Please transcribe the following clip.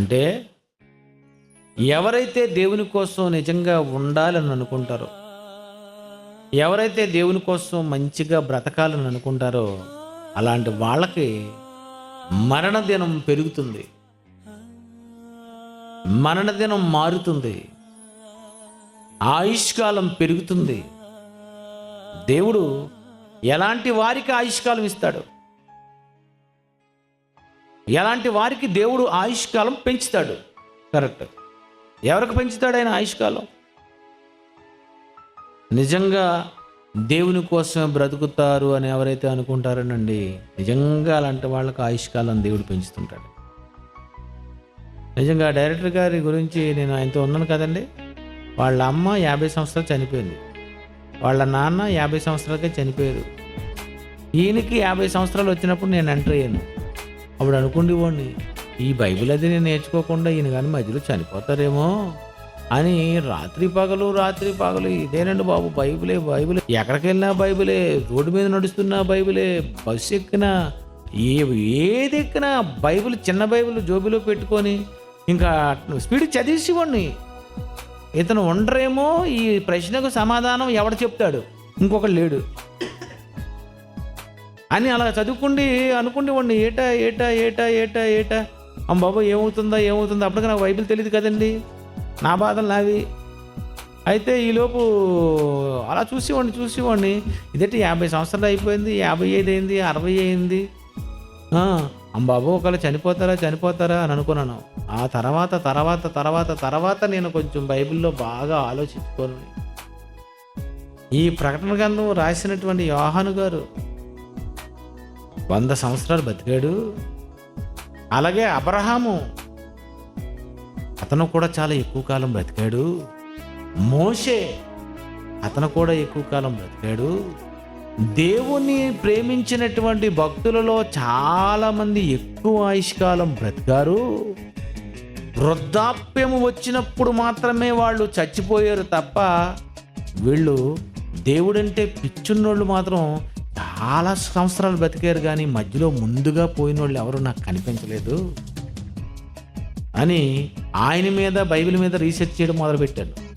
అంటే ఎవరైతే దేవుని కోసం నిజంగా ఉండాలని అనుకుంటారో ఎవరైతే దేవుని కోసం మంచిగా బ్రతకాలని అనుకుంటారో అలాంటి వాళ్ళకి మరణదినం పెరుగుతుంది. మరణదినం మారుతుంది. ఆయుష్కాలం పెరుగుతుంది. దేవుడు ఎలాంటి వారికి ఆయుష్కాలం ఇస్తాడు? ఎలాంటి వారికి దేవుడు ఆయుష్కాలం పెంచుతాడు? కరెక్ట్. ఎవరికి పెంచుతాడు ఆయన ఆయుష్కాలం? నిజంగా దేవుని కోసం బ్రతుకుతారు అని ఎవరైతే అనుకుంటారోనండి నిజంగా అలాంటి వాళ్ళకి ఆయుష్కాలం దేవుడు పెంచుతుంటాడు. నిజంగా డైరెక్టర్ గారి గురించి నేను ఆయనతో ఉన్నాను కదండి. వాళ్ళ అమ్మ యాభై సంవత్సరాలు చనిపోయింది. వాళ్ళ నాన్న యాభై సంవత్సరాలకే చనిపోయారు. ఈయనకి యాభై సంవత్సరాలు వచ్చినప్పుడు నేను ఎంటర్ అయ్యాను. అప్పుడు అనుకుండేవాడిని ఈ బైబిల్ అది నేను నేర్చుకోకుండా ఈయన కానీ మధ్యలో చనిపోతారేమో అని రాత్రి పగలు రాత్రి పగలు ఇదేనండి బాబు బైబిలే బైబిలే. ఎక్కడికి వెళ్ళినా బైబిలే రోడ్డు మీద నడుస్తున్నా బైబిలే బస్సు ఎక్కినా ఏ ఏది ఎక్కినా బైబిల్ చిన్న బైబిల్ జోబిలో పెట్టుకొని ఇంకా స్పీడ్ చదివేసేవాడిని ఇతను ఉండరేమో ఈ ప్రశ్నకు సమాధానం ఎవడు చెప్తాడు? ఇంకొకడు లేడు. అని అలా చదువుకుండి అనుకుండేవాడిని ఏటా ఏటా ఏటా ఏటా ఏటా? అమ్మ బాబు ఏమవుతుందా ఏమవుతుందా? అప్పటికి నాకు బైబిల్ తెలియదు కదండి. నా బాధలు నావి. అయితే ఈలోపు అలా చూసేవాడిని చూసేవాడిని. ఇదేంటి యాభై సంవత్సరాలు అయిపోయింది యాభై ఐదు అయింది అరవై అయింది. ఆ, బాబు ఒకవేళ చనిపోతారా చనిపోతారా? అని అనుకున్నాను. ఆ తర్వాత తర్వాత తర్వాత తర్వాత నేను కొంచెం బైబిల్లో బాగా ఆలోచించుకోను ఈ ప్రకటన గ్రంథం రాసినటువంటి యోహాను గారు వంద సంవత్సరాలు బతికాడు. అలాగే అబ్రహాము అతను కూడా చాలా ఎక్కువ కాలం బ్రతికాడు. మోషే అతను కూడా ఎక్కువ కాలం బ్రతికాడు. దేవుణ్ణి ప్రేమించినటువంటి భక్తులలో చాలామంది ఎక్కువ ఆయుష్కాలం బ్రతికారు. వృద్ధాప్యము వచ్చినప్పుడు మాత్రమే వాళ్ళు చచ్చిపోయారు తప్ప వీళ్ళు దేవుడంటే పిచ్చున్నోళ్ళు మాత్రం చాలా సంవత్సరాలు బతికారు కానీ మధ్యలో ముందుగా పోయిన వాళ్ళు ఎవరు నాకు కనిపించలేదు అని ఆయన మీద బైబిల్ మీద రీసెర్చ్ చేయడం మొదలుపెట్టాడు